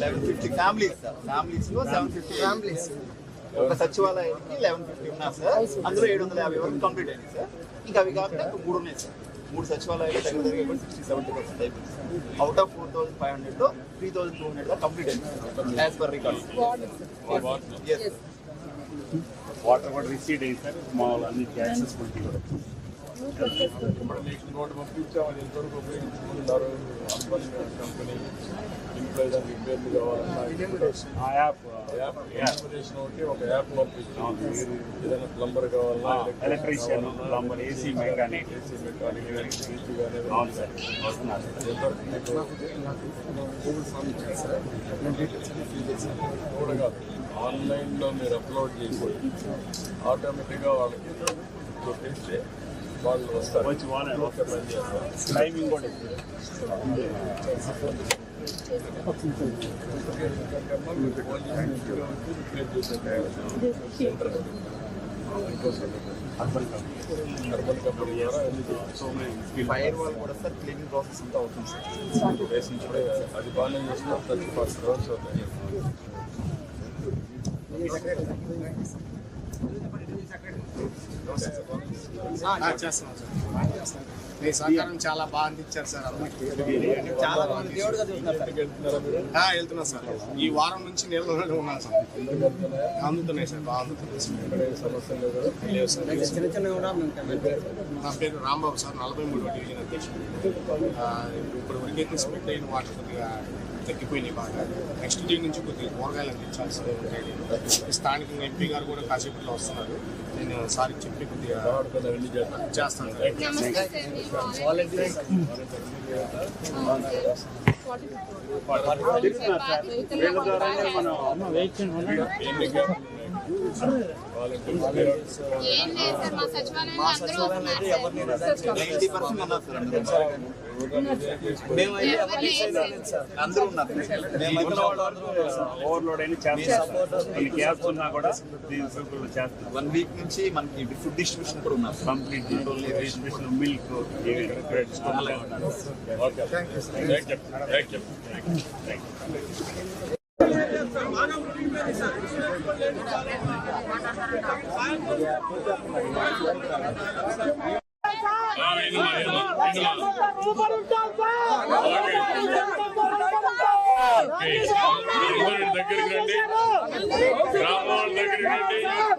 Eleven fifty families sir ఫ్యామిలీస్లో seven fifty families ఒక సచివాలయానికి లెవెన్ ఫిఫ్టీ ఉన్నారు సార్. అందులో ఏడు వందల యాభై వరకు కంప్లీట్ అయింది సార్. ఇంకా అవి కాకుండా ఇంకా మూడు ఉన్నాయి సార్. మూడు సచివాలయాలు దగ్గర దగ్గర సిక్స్టీ సెవెంటీ పర్సెంట్ అయిపోయింది. Out of four thousand five హండ్రెడ్లో త్రీ థౌసండ్ టూ హండ్రెడ్గా కంప్లీట్ అయింది. యాజ్ పర్ రికార్డ్ వాటర్ కూడా రిసీడ్ అయింది సార్. మామూలు అన్నిటికీ యాక్సెసిబిలిటీ కూడా నోట్ పంపించామని ఎంతవరకు ఉపయోగించుకుంటున్నారు కంపెనీ ఇంట్లో ఏదైనా రిపేర్లు కావాలన్నా యాప్ యాప్ ఇన్ఫర్మేషన్ ఒకటి ఒక యాప్ పంపించాం. ఏదైనా ప్లంబర్ కావాలన్నా electrician plumber AC mechanic AC mechanic ఆన్లైన్లో మీరు అప్లోడ్ చేసి ఆటోమేటిక్గా వాళ్ళకి కొట్టేస్తే వాళ్ళు వస్తారు వచ్చి వాళ్ళే ఓకే పని చేస్తారు టైమింగ్ కూడా ఇస్తుంది. అర్బన్ కంపెనీ అర్బన్ కంపెనీ ద్వారా సో మెనీ ఫైర్ వాల్ కూడా సార్ క్లీనింగ్ ప్రాసెస్ అంతా అవుతుంది సార్ ఇప్పుడే అది బాగానే చేస్తున్నారు థర్టీ ఫస్ట్ క్రోర్స్ అవుతాయి చేస్తున్నాం సార్ మీ సహకారం చాలా బాగా అందించారు సార్ చాలా వెళ్తున్నాం సార్. ఈ వారం నుంచి నీళ్ళలోనే ఉన్నాం సార్. అందుతున్నాయి సార్ బాగా అందుతున్నాయి సార్. నా పేరు రాంబాబు సార్ నలభై మూడు డివిజన్ అధ్యక్షుడు. ఇప్పుడు స్ప్రెడ్ అయిన వాటర్ కొద్దిగా తగ్గిపోయినాయి బాగా. నెక్స్ట్ డే నుంచి కొద్దిగా కూరగాయలు అందించాల్సి ఉంటాయి స్థానికంగా ఎంపీ గారు కూడా కాసేపట్లో వస్తున్నారు. నేను సార్కి చెప్పి కొద్దిగా చేస్తాను. చేస్తాను అందరూ ఉన్నారు సార్ అందరూ. మేము అయితే ఎవరు లేరు సార్. అందరూ ఉన్నారు. మేము అయితే ఓవర్లోడ్ అయినా ఉన్నా కూడా వన్ వీక్ నుంచి మనకి ఫుడ్ డిస్ట్రిబ్యూషన్ కూడా ఉన్నారు. కంప్లీట్ డిస్ట్రిబ్యూషన్ మిల్క్ బ్రెడ్స్ అలాగే ఉన్నారు ఓకే థ్యాంక్ దగ్గరికి రండి. గ్రామాల దగ్గరికి రండి.